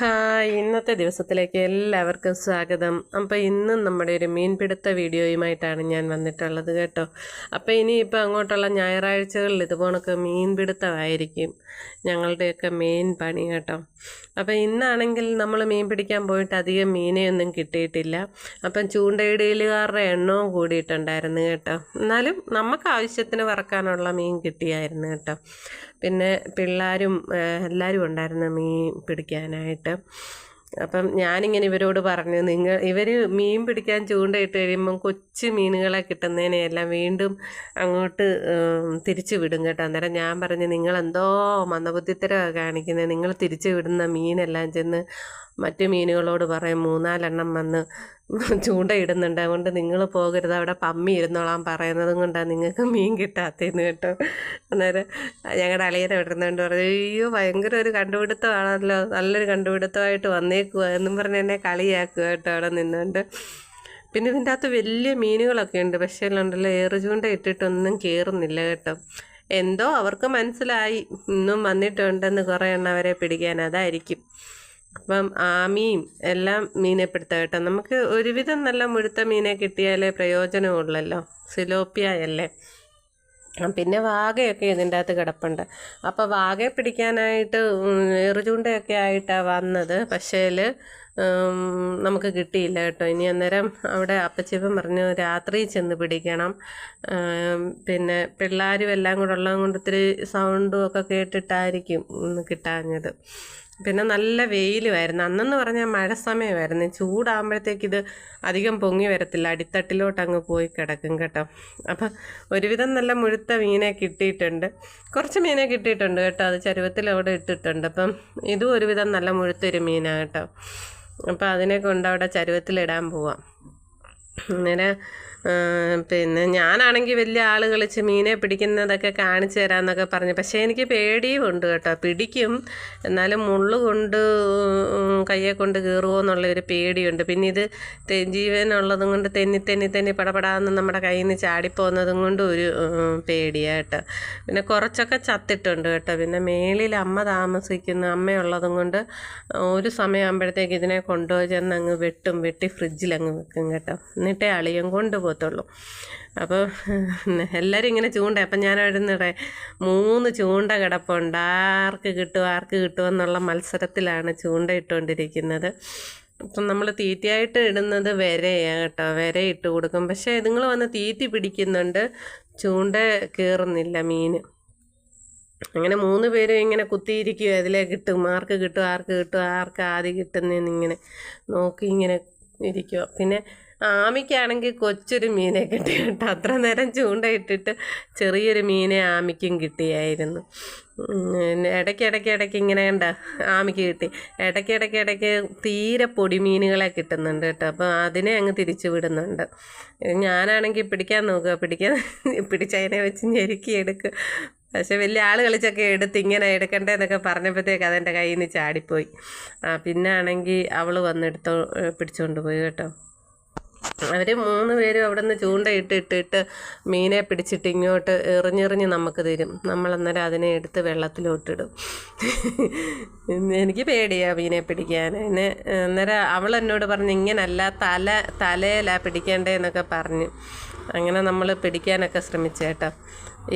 Hi ഇന്നത്തെ ദിവസത്തിലേക്ക് എല്ലാവർക്കും സ്വാഗതം. അപ്പോൾ ഇന്നും നമ്മുടെ ഒരു മീൻപിടുത്ത വീഡിയോയുമായിട്ടാണ് ഞാൻ വന്നിട്ടുള്ളത് കേട്ടോ. അപ്പോൾ ഇനിയിപ്പോൾ അങ്ങോട്ടുള്ള ഞായറാഴ്ചകളിൽ ഇതുപോലൊക്കെ മീൻപിടുത്തമായിരിക്കും ഞങ്ങളുടെയൊക്കെ മെയിൻ പണി കേട്ടോ. അപ്പോൾ ഇന്നാണെങ്കിൽ നമ്മൾ മീൻ പിടിക്കാൻ പോയിട്ട് അധികം മീനെയൊന്നും കിട്ടിയിട്ടില്ല. അപ്പം ചൂണ്ടയിടയിലുകാരുടെ എണ്ണവും കൂടിയിട്ടുണ്ടായിരുന്നു കേട്ടോ. എന്നാലും നമുക്ക് ആവശ്യത്തിന് വറക്കാനുള്ള മീൻ കിട്ടിയായിരുന്നു കേട്ടോ. പിന്നെ പിള്ളേരും എല്ലാവരും ഉണ്ടായിരുന്നു മീൻ പിടിക്കാനായിട്ട്. 对。അപ്പം ഞാനിങ്ങനെ ഇവരോട് പറഞ്ഞു നിങ്ങൾ ഇവർ മീൻ പിടിക്കാൻ ചൂണ്ടയിട്ട് കഴിയുമ്പം കൊച്ചു മീനുകളെ കിട്ടുന്നതിനെയെല്ലാം വീണ്ടും അങ്ങോട്ട് തിരിച്ചു വിടും കേട്ടോ. അന്നേരം ഞാൻ പറഞ്ഞു നിങ്ങളെന്തോ മന്ദബുദ്ധിത്തരമാണ് കാണിക്കുന്നത് നിങ്ങൾ തിരിച്ചു വിടുന്ന മീനെല്ലാം ചെന്ന് മറ്റു മീനുകളോട് പറയും മൂന്നാലെണ്ണം വന്ന് ചൂണ്ടയിടുന്നുണ്ട് അതുകൊണ്ട് നിങ്ങൾ പോകരുത് അവിടെ പമ്മി ഇരുന്നോളാൻ പറയുന്നതും കൊണ്ടാണ് നിങ്ങൾക്ക് മീൻ കിട്ടാത്തതെന്ന് കേട്ടോ. അന്നേരം ഞങ്ങളുടെ അളിയനെ വിടുന്നുണ്ട് പറഞ്ഞു അയ്യോ ഭയങ്കര ഒരു കണ്ടുപിടുത്തമാണല്ലോ നല്ലൊരു കണ്ടുപിടുത്തമായിട്ട് വന്നേക്കുക എന്നും പറഞ്ഞ് എന്നെ കളിയാക്കുക കേട്ടോ അവിടെ നിന്നുകൊണ്ട് പിന്നെ ഇതിന്റെ അകത്ത് വലിയ മീനുകളൊക്കെ ഉണ്ട്. പക്ഷേ ഉണ്ടല്ലോ ഏറ് ചൂണ്ട ഇട്ടിട്ടൊന്നും കയറുന്നില്ല കേട്ടോ. എന്തോ അവർക്ക് മനസ്സിലായി. ഇന്നും വന്നിട്ടുണ്ടെന്ന് കുറേ എണ്ണം അവരെ പിടിക്കാൻ അതായിരിക്കും. അപ്പം ആമിയും എല്ലാം മീനെ പിടുത്തം കേട്ടോ. നമുക്ക് ഒരുവിധം നല്ല മുഴുത്ത മീനെ കിട്ടിയാലേ പ്രയോജനമുള്ളല്ലോ. സിലോപ്പിയ അല്ലേ ആ, പിന്നെ വാഗയൊക്കെ ഇതിന്റെ അകത്ത് കിടപ്പുണ്ട്. അപ്പോൾ വാഗയെ പിടിക്കാനായിട്ട് എറുചൂണ്ടയൊക്കെ ആയിട്ടാണ് വന്നത്. പക്ഷേൽ നമുക്ക് കിട്ടിയില്ല കേട്ടോ. ഇനി അന്നേരം അവിടെ അപ്പച്ചിപ്പം പറഞ്ഞു രാത്രി ചെന്ന് പിടിക്കണം. പിന്നെ പിള്ളേരും എല്ലാം കൂടെ ഉള്ളതുകൊണ്ട് ഇത്തിരി സൗണ്ടും ഒക്കെ കേട്ടിട്ടായിരിക്കും കിട്ടാഞ്ഞത്. പിന്നെ നല്ല വെയിലുമായിരുന്നു അന്നെന്ന് പറഞ്ഞാൽ മഴ സമയമായിരുന്നു. ചൂടാകുമ്പോഴത്തേക്ക് ഇത് അധികം പൊങ്ങി വരത്തില്ല. അടിത്തട്ടിലോട്ട് അങ്ങ് പോയി കിടക്കും കേട്ടോ. അപ്പം ഒരുവിധം നല്ല മുഴുത്ത മീനെ കിട്ടിയിട്ടുണ്ട്. കുറച്ച് മീനെ കിട്ടിയിട്ടുണ്ട് കേട്ടോ. അത് ചരുവത്തിൽ അവിടെ ഇട്ടിട്ടുണ്ട്. അപ്പം ഇതും ഒരുവിധം നല്ല മുഴുത്തൊരു മീനാണ് കേട്ടോ. അപ്പം അതിനെ കൊണ്ട് അവിടെ ചരുവത്തിലിടാൻ പോവാം. അങ്ങനെ പിന്നെ ഞാനാണെങ്കിൽ വലിയ ആൾ കളിച്ച് മീനെ പിടിക്കുന്നതൊക്കെ കാണിച്ചു തരാമെന്നൊക്കെ പറഞ്ഞു. പക്ഷേ എനിക്ക് പേടിയും ഉണ്ട് കേട്ടോ. പിടിക്കും. എന്നാലും മുള്ളു കൊണ്ട് കയ്യെ കൊണ്ട് കീറുമോ എന്നുള്ള ഒരു പേടിയുണ്ട്. പിന്നെ ഇത് തെഞ്ചീവനുള്ളതും കൊണ്ട് തെന്നി തെന്നി തെന്നി പടപടാന്ന് നമ്മുടെ കയ്യിൽ നിന്ന് ചാടിപ്പോകുന്നതും കൊണ്ട് ഒരു പേടിയായിട്ട് പിന്നെ കുറച്ചൊക്കെ ചത്തിട്ടുണ്ട് കേട്ടോ. പിന്നെ മേളിൽ അമ്മ താമസിക്കുന്ന അമ്മയുള്ളതും കൊണ്ട് ഒരു സമയമാകുമ്പോഴത്തേക്ക് ഇതിനെ കൊണ്ടുപോയി ചെന്ന് അങ്ങ് വെട്ടും. വെട്ടി ഫ്രിഡ്ജിൽ അങ്ങ് വെക്കും കേട്ടോ. എന്നിട്ടേ അളിയും കൊണ്ട് പോകത്തുള്ളൂ അപ്പോൾ എല്ലാവരും ഇങ്ങനെ ചൂണ്ട അപ്പം ഞാൻ അവിടുന്നിടെ മൂന്ന് ചൂണ്ട കിടപ്പുണ്ട്. ആർക്ക് കിട്ടും ആർക്ക് കിട്ടുമെന്നുള്ള മത്സരത്തിലാണ് ചൂണ്ട ഇട്ടുകൊണ്ടിരിക്കുന്നത്. അപ്പം നമ്മൾ തീറ്റയായിട്ട് ഇടുന്നത് വരയാണ് കേട്ടോ. വര ഇട്ട് കൊടുക്കും. പക്ഷേ ഇതുങ്ങൾ വന്ന് തീറ്റി പിടിക്കുന്നുണ്ട് ചൂണ്ട കയറുന്നില്ല മീൻ അങ്ങനെ മൂന്ന് പേരും ഇങ്ങനെ കുത്തിയിരിക്കുക അതിലേ കിട്ടും. ആർക്ക് കിട്ടും ആർക്ക് കിട്ടും ആർക്ക് ആദ്യം കിട്ടുന്നതെന്ന് ഇങ്ങനെ നോക്കി ഇങ്ങനെ ഇരിക്കുക പിന്നെ ആമിക്കാണെങ്കിൽ കൊച്ചൊരു മീനെ കിട്ടി കേട്ടോ. അത്ര നേരം ചൂണ്ടയിട്ടിട്ട് ചെറിയൊരു മീനെ ആമിക്കും കിട്ടിയായിരുന്നു. ഇടയ്ക്കിടയ്ക്ക് ഇടയ്ക്ക് ഇങ്ങനെ കണ്ട ആമിക്ക് കിട്ടി. ഇടയ്ക്കിടയ്ക്ക് ഇടയ്ക്ക് തീരെ പൊടി മീനുകളെ കിട്ടുന്നുണ്ട് കേട്ടോ. അപ്പോൾ അതിനെ അങ്ങ് തിരിച്ചു വിടുന്നുണ്ട്. ഞാനാണെങ്കിൽ പിടിക്കാൻ നോക്കുക. പിടിക്കാൻ പിടിച്ചതിനെ വെച്ച് ഞെരുക്കി എടുക്കുക പക്ഷെ വലിയ ആൾ കളിച്ചൊക്കെ എടുത്ത് ഇങ്ങനെ എടുക്കണ്ടേന്നൊക്കെ പറഞ്ഞപ്പോഴത്തേക്ക് അതെന്റെ കയ്യിൽ നിന്ന് ചാടിപ്പോയി. ആ പിന്നെ ആണെങ്കിൽ അവൾ വന്നെടുത്തോ പിടിച്ചുകൊണ്ട് പോയി കേട്ടോ. അവർ മൂന്ന് പേരും അവിടെ നിന്ന് ചൂണ്ട ഇട്ട് ഇട്ടിട്ട് മീനെ പിടിച്ചിട്ട് ഇങ്ങോട്ട് എറിഞ്ഞെറിഞ്ഞ് നമുക്ക് തരും. നമ്മൾ അന്നേരം അതിനെ എടുത്ത് വെള്ളത്തിലോട്ടിടും. എനിക്ക് പേടിയാ മീനെ പിടിക്കാൻ. എന്നെ അന്നേരം അവൾ എന്നോട് പറഞ്ഞു ഇങ്ങനല്ല തല തലയിലാ പിടിക്കേണ്ടതെന്നൊക്കെ പറഞ്ഞു. അങ്ങനെ നമ്മൾ പിടിക്കാനൊക്കെ ശ്രമിച്ചേട്ടോ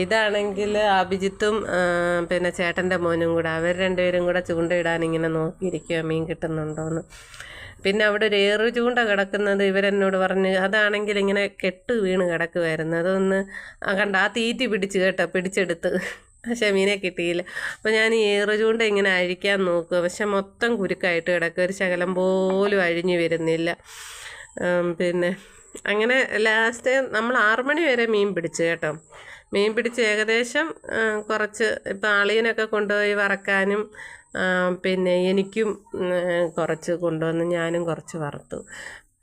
ഇതാണെങ്കിൽ അഭിജിത്തും പിന്നെ ചേട്ടന്റെ മോനും കൂടെ അവർ രണ്ടുപേരും കൂടെ ചൂണ്ടയിടാൻ ഇങ്ങനെ നോക്കിയിരിക്കുക മീൻ കിട്ടുന്നുണ്ടോയെന്ന് പിന്നെ അവിടെ ഒരു ഏറു ചൂണ്ട കിടക്കുന്നത് ഇവരെന്നോട് പറഞ്ഞ് അതാണെങ്കിൽ ഇങ്ങനെ കെട്ട് വീണ് കിടക്കുമായിരുന്നു അതൊന്ന് കണ്ട ആ തീറ്റി പിടിച്ച് കേട്ടോ പിടിച്ചെടുത്ത്. പക്ഷെ മീനെ കിട്ടിയില്ല. അപ്പോൾ ഞാൻ ഈ ഏറു ചൂണ്ട ഇങ്ങനെ അഴിക്കാൻ നോക്കുക. പക്ഷെ മൊത്തം കുരുക്കായിട്ട് കിടക്കുക. ഒരു ശകലം പോലും അഴിഞ്ഞു വരുന്നില്ല. പിന്നെ അങ്ങനെ ലാസ്റ്റ് നമ്മൾ ആറു മണി വരെ മീൻ പിടിച്ചു കേട്ടോ. മീൻ പിടിച്ച് ഏകദേശം കുറച്ച് ഇപ്പം അളിയനൊക്കെ കൊണ്ടുപോയി വറക്കാനും പിന്നെ എനിക്കും കുറച്ച് കൊണ്ടുവന്ന് ഞാനും കുറച്ച് വറുത്തു.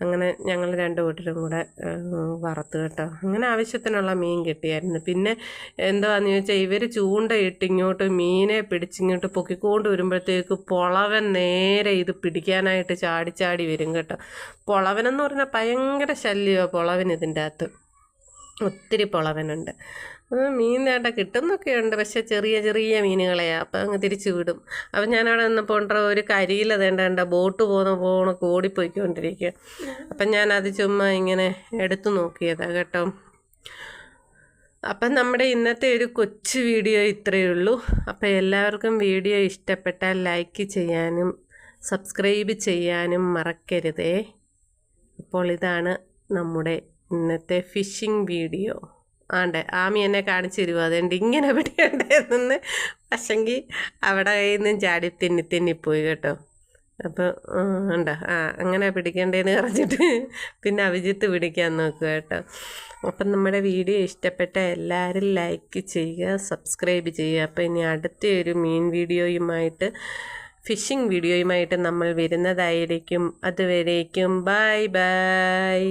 അങ്ങനെ ഞങ്ങൾ രണ്ട് വീട്ടിലും കൂടെ വറുത്ത് കേട്ടോ. അങ്ങനെ ആവശ്യത്തിനുള്ള മീൻ കിട്ടിയായിരുന്നു. പിന്നെ എന്താണെന്ന് ചോദിച്ചാൽ ഇവർ ചൂണ്ടയിട്ട് ഇങ്ങോട്ട് മീനെ പിടിച്ചിങ്ങോട്ട് പൊക്കിക്കൊണ്ട് വരുമ്പോഴത്തേക്ക് പൊളവൻ നേരെ ഇത് പിടിക്കാനായിട്ട് ചാടി ചാടി വരും കേട്ടോ. പൊളവനെന്ന് പറഞ്ഞാൽ ഭയങ്കര ശല്യമാണ് പൊളവൻ ഇതിന്റെ അകത്ത്. ഒത്തിരി പൊളവനുണ്ട്. മീൻ വേണ്ട കിട്ടുന്നൊക്കെയുണ്ട്. പക്ഷെ ചെറിയ ചെറിയ മീനുകളെയാണ് അപ്പം അങ്ങ് തിരിച്ചു വിടും. അപ്പം ഞാനവിടെ നിന്നപ്പോൾ ഒരു കരിയില തേണ്ട ബോട്ട് പോകുന്ന പോണ ഓടിപ്പോയിക്കൊണ്ടിരിക്കുക അപ്പം ഞാനത് ചുമ്മാ ഇങ്ങനെ എടുത്തു നോക്കിയതാണ് കേട്ടോ. അപ്പം നമ്മുടെ ഇന്നത്തെ ഒരു കൊച്ചു വീഡിയോ ഇത്രയേ ഉള്ളൂ. അപ്പം എല്ലാവർക്കും വീഡിയോ ഇഷ്ടപ്പെട്ടാൽ ലൈക്ക് ചെയ്യാനും സബ്സ്ക്രൈബ് ചെയ്യാനും മറക്കരുതേ. അപ്പോൾ ഇതാണ് നമ്മുടെ ഇന്നത്തെ ഫിഷിംഗ് വീഡിയോ ആണ്ട് ആമി എന്നെ കാണിച്ചു തരുമോ അതുകൊണ്ട് ഇങ്ങനെ പിടിക്കണ്ടേന്ന് പക്ഷെങ്കിൽ അവിടെ കയ്യിൽ നിന്നും ചാടി തിന്നി തിന്നിപ്പോയി കേട്ടോ. അപ്പോൾ ഉണ്ടോ ആ അങ്ങനെ പിടിക്കണ്ടേന്ന് പറഞ്ഞിട്ട് പിന്നെ അഭിജിത്ത് പിടിക്കാൻ നോക്കുക കേട്ടോ. അപ്പം നമ്മുടെ വീഡിയോ ഇഷ്ടപ്പെട്ട എല്ലാവരും ലൈക്ക് ചെയ്യുക സബ്സ്ക്രൈബ് ചെയ്യുക. അപ്പോൾ ഇനി അടുത്ത ഒരു മീൻ വീഡിയോയുമായിട്ട് ഫിഷിംഗ് വീഡിയോയുമായിട്ട് നമ്മൾ വരുന്നതായിരിക്കും. അതുവരേക്കും ബൈ ബൈ